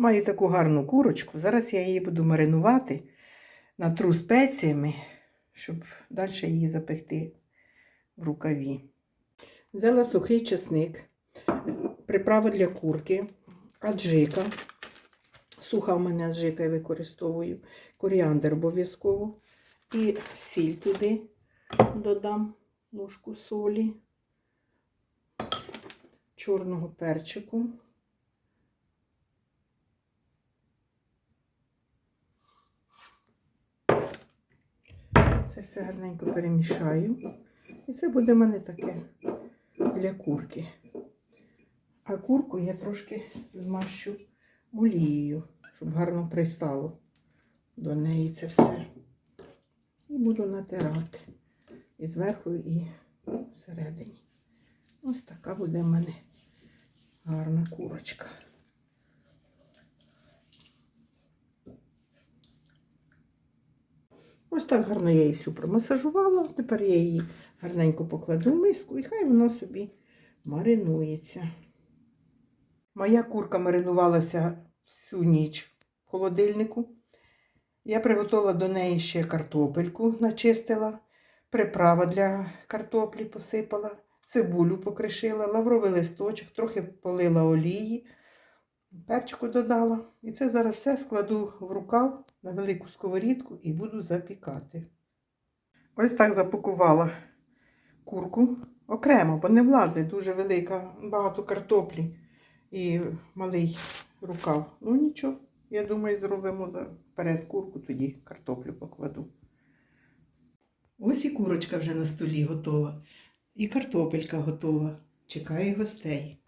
Маю таку гарну курочку. Зараз я її буду маринувати натру спеціями, щоб далі її запекти в рукаві. Взяла сухий чесник, приправа для курки, аджика. Суха в мене аджика я використовую, коріандр обов'язково. І сіль туди додам ложку солі, чорного перчику. Це все гарненько перемішаю. І це буде в мене таке для курки. А курку я трошки змащу олією, щоб гарно пристало до неї це все. І буду натирати і зверху, і всередині. Ось така буде в мене гарна курочка. Ось так гарно я її всю промасажувала. Тепер я її гарненько покладу в миску і хай вона собі маринується. Моя курка маринувалася всю ніч в холодильнику. Я приготувала до неї ще картопельку, начистила, приправа для картоплі посипала, цибулю покришила, лавровий листочок, трохи полила олії, перчику додала. І це зараз все складу в рукав на велику сковорідку і буду запікати. Ось так запакувала курку окремо, бо не влазить дуже велика, багато картоплі і малий рукав. Ну нічого, я думаю, зробимо вперед курку, тоді картоплю покладу. Ось і курочка вже на столі готова, і картопелька готова. Чекає гостей.